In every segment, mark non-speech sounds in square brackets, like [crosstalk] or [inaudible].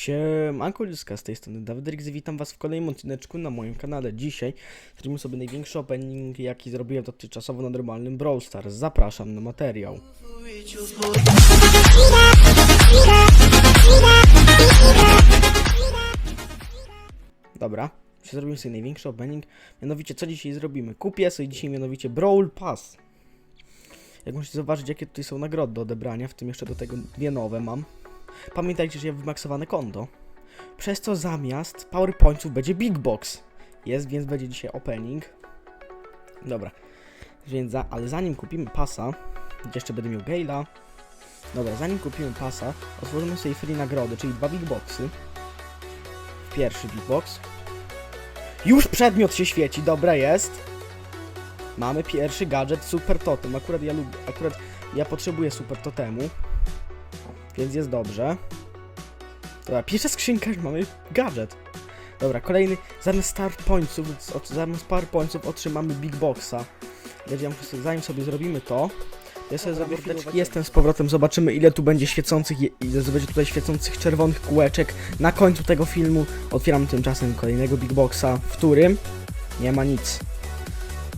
Siemanko Ludzka, z tej strony Dawid Rix, witam was w kolejnym odcineczku na moim kanale. Dzisiaj zrobimy sobie największy opening, jaki zrobiłem dotychczasowo na normalnym Brawl Stars. Zapraszam na materiał. Dobra, zrobimy sobie największy opening. Mianowicie, co dzisiaj zrobimy? Kupię sobie dzisiaj mianowicie Brawl Pass. Jak możecie zobaczyć, jakie tutaj są nagrody do odebrania, w tym jeszcze do tego dwie nowe mam. Pamiętajcie, że ja wymaksowane konto. Przez co zamiast PowerPointów będzie Big Box. Jest, więc będzie dzisiaj opening. Dobra. Więc za, ale zanim kupimy pasa, jeszcze będę miał Gale'a. Dobra, zanim kupimy pasa, otworzymy sobie free nagrody, czyli dwa Big Boxy. Pierwszy Big Box. Już przedmiot się świeci, dobra jest. Mamy pierwszy gadżet Super Totem. Akurat ja lubię, akurat ja potrzebuję Super Totemu. Więc jest dobrze. Dobra, pierwsza skrzynka, [laughs] mamy gadżet. Dobra, kolejny, zamiast Star Pointsów, od, zamiast Power Pointsów otrzymamy Big Boxa. Więc ja muszę zanim sobie zrobimy to, ja sobie zrobię chwileczkę, jestem z powrotem, zobaczymy ile tu będzie świecących, ile będzie tutaj świecących czerwonych kółeczek. Na końcu tego filmu otwieram tymczasem kolejnego Big Boxa, w którym nie ma nic.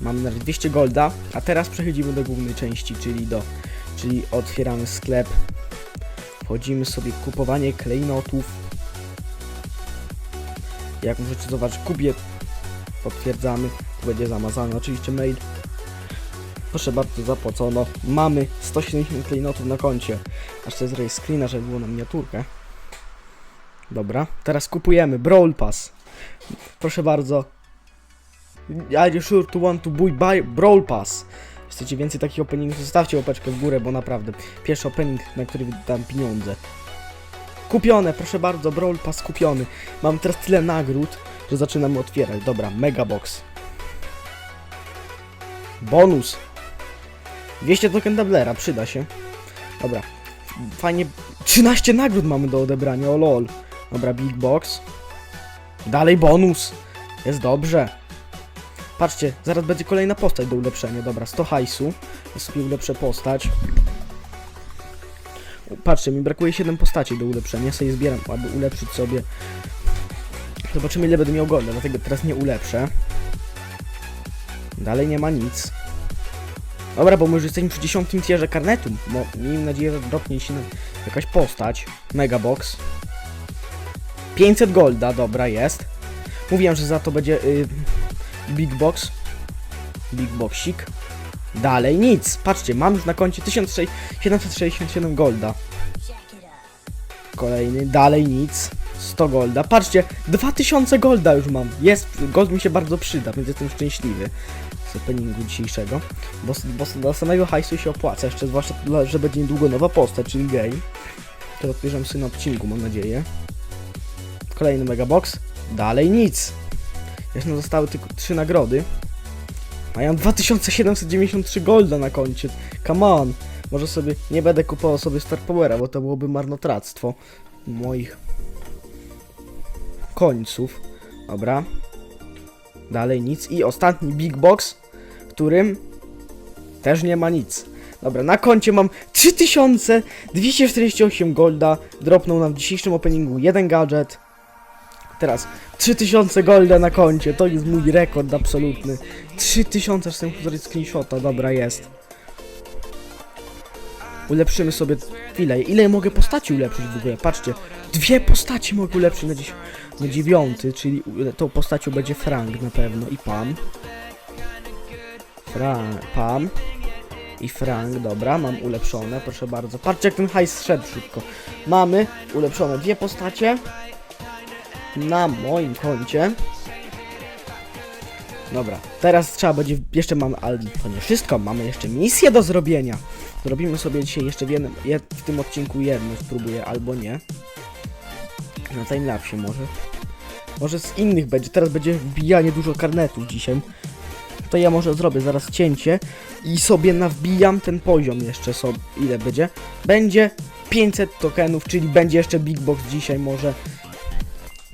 Mamy na razie 200 golda, a teraz przechodzimy do głównej części, czyli do, czyli otwieramy sklep Wchodzimy sobie kupowanie klejnotów. Jak możecie zobaczyć, kupię. Potwierdzamy. Tu będzie zamazany oczywiście mail. Proszę bardzo, zapłacono. Mamy 170 klejnotów na koncie. Aż sobie zrobię screena, żeby było na miniaturkę. Dobra, teraz kupujemy Brawl Pass. Proszę bardzo. Are you sure to want to buy, buy Brawl Pass? Chcecie więcej takich openingów, zostawcie łapeczkę w górę, bo naprawdę pierwszy opening, na który wydam pieniądze. Kupione, proszę bardzo, Brawl Pass kupiony. Mam teraz tyle nagród, że zaczynamy otwierać. Dobra, Mega Box. Bonus. 200 token Dablera, przyda się. Dobra, fajnie. 13 nagród mamy do odebrania, o lol. Dobra, Big Box. Dalej bonus. Jest dobrze. Patrzcie, zaraz będzie kolejna postać do ulepszenia. Dobra, 100 hajsu. Ja sobie ulepszę postać. Patrzcie, mi brakuje 7 postaci do ulepszenia. Ja sobie zbieram, aby ulepszyć sobie. Zobaczymy ile będę miał golda, dlatego teraz nie ulepszę. Dalej nie ma nic. Dobra, bo my już jesteśmy przy 10 tierze karnetu. Bo miejmy nadzieję, że dropnie się jakaś postać. Megabox. 500 golda, dobra, jest. Mówiłem, że za to będzie y, Big Box. Big Boxik. Dalej nic. Patrzcie, mam już na koncie 1767 golda. Kolejny, dalej nic. 100 golda. Patrzcie, 2000 golda już mam. Jest, gold mi się bardzo przyda, więc jestem szczęśliwy z openingu dzisiejszego. Bo, bo dla samego hajsu się opłaca, jeszcze zwłaszcza, że będzie niedługo nowa postać, czyli gay. To odbierzemy sobie na odcinku, mam nadzieję. Kolejny megabox. Dalej nic. Jeszcze nam zostały tylko trzy nagrody. A ja mam 2793 golda na koncie. Come on. Może sobie nie będę kupował sobie Star Powera, bo to byłoby marnotrawstwo moich końców. Dobra. Dalej nic. I ostatni Big Box, w którym też nie ma nic. Dobra, na koncie mam 3248 golda. Dropnął nam w dzisiejszym openingu jeden gadżet. Teraz 3000 golda na koncie, to jest mój rekord absolutny. 3000, aż muszę zrobić screenshota, dobra jest. Ulepszymy sobie chwilę. Ile mogę postaci ulepszyć w ogóle? Patrzcie, dwie postaci mogę ulepszyć na, dziś, na dziewiąty, czyli tą postacią będzie Frank na pewno i Pam. Frank, Pam i Frank, dobra, mam ulepszone, proszę bardzo. Patrzcie jak ten hajs szedł szybko. Mamy ulepszone dwie postacie na moim koncie. Dobra, teraz trzeba będzie, jeszcze mamy, ale to nie wszystko, mamy jeszcze misję do zrobienia. Zrobimy sobie dzisiaj jeszcze w, jednym, jed, w tym odcinku jedno, spróbuję albo nie. Na timelapsie może. Może z innych będzie, teraz będzie wbijanie dużo karnetów dzisiaj. To ja może zrobię zaraz cięcie i sobie nawbijam ten poziom jeszcze sobie, ile będzie? Będzie 500 tokenów, czyli będzie jeszcze Big Box dzisiaj może.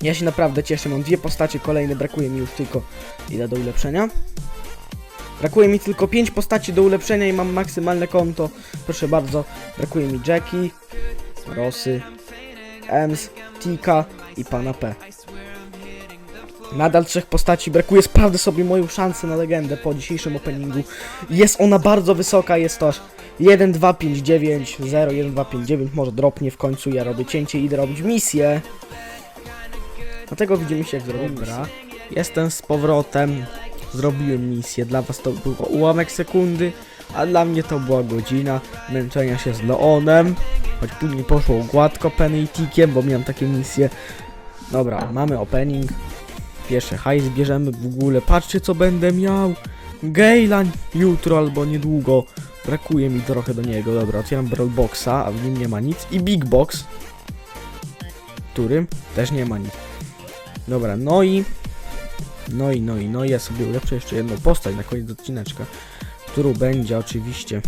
Ja się naprawdę cieszę, mam dwie postacie kolejne, brakuje mi już tylko ile do ulepszenia? Brakuje mi tylko 5 postaci do ulepszenia i mam maksymalne konto. Proszę bardzo, brakuje mi Jackie, Rosy, Ems, Tika i pana P. Nadal trzech postaci brakuje, sprawdzę sobie moją szansę na legendę po dzisiejszym openingu. Jest ona bardzo wysoka, jest to aż 1, 2, 5, 9, 0, 1, 2, 5, 9, może dropnie w końcu, ja robię cięcie i idę robić misję. Dlatego widzimy się jak zrobimy Dobra. Jestem z powrotem, zrobiłem misję, dla was to było ułamek sekundy, a dla mnie to była godzina męczenia się z Leonem, choć później poszło gładko Penny i Tikiem, bo miałem takie misje. Dobra, mamy opening, Pierwszy hajs bierzemy w ogóle. Patrzcie co będę miał. Gejlan jutro albo niedługo. Brakuje mi trochę do niego. Dobra, otwieram Brawl Boxa, a w nim nie ma nic. I Big Box, w którym też nie ma nic. Dobra, no i... No i, no i, no i ja sobie ulepszę jeszcze jedną postać na koniec odcineczka, którą będzie oczywiście...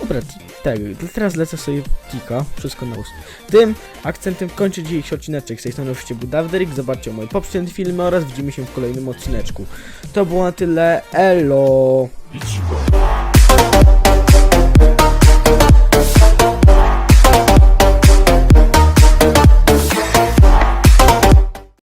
Dobra, tego, teraz lecę sobie Tika, wszystko na ust. Tym akcentem kończę dzisiejszy odcineczek. Z tej strony oczywiście był Dawderik, zobaczcie moje poprzednie filmy oraz widzimy się w kolejnym odcineczku. To było na tyle, elo!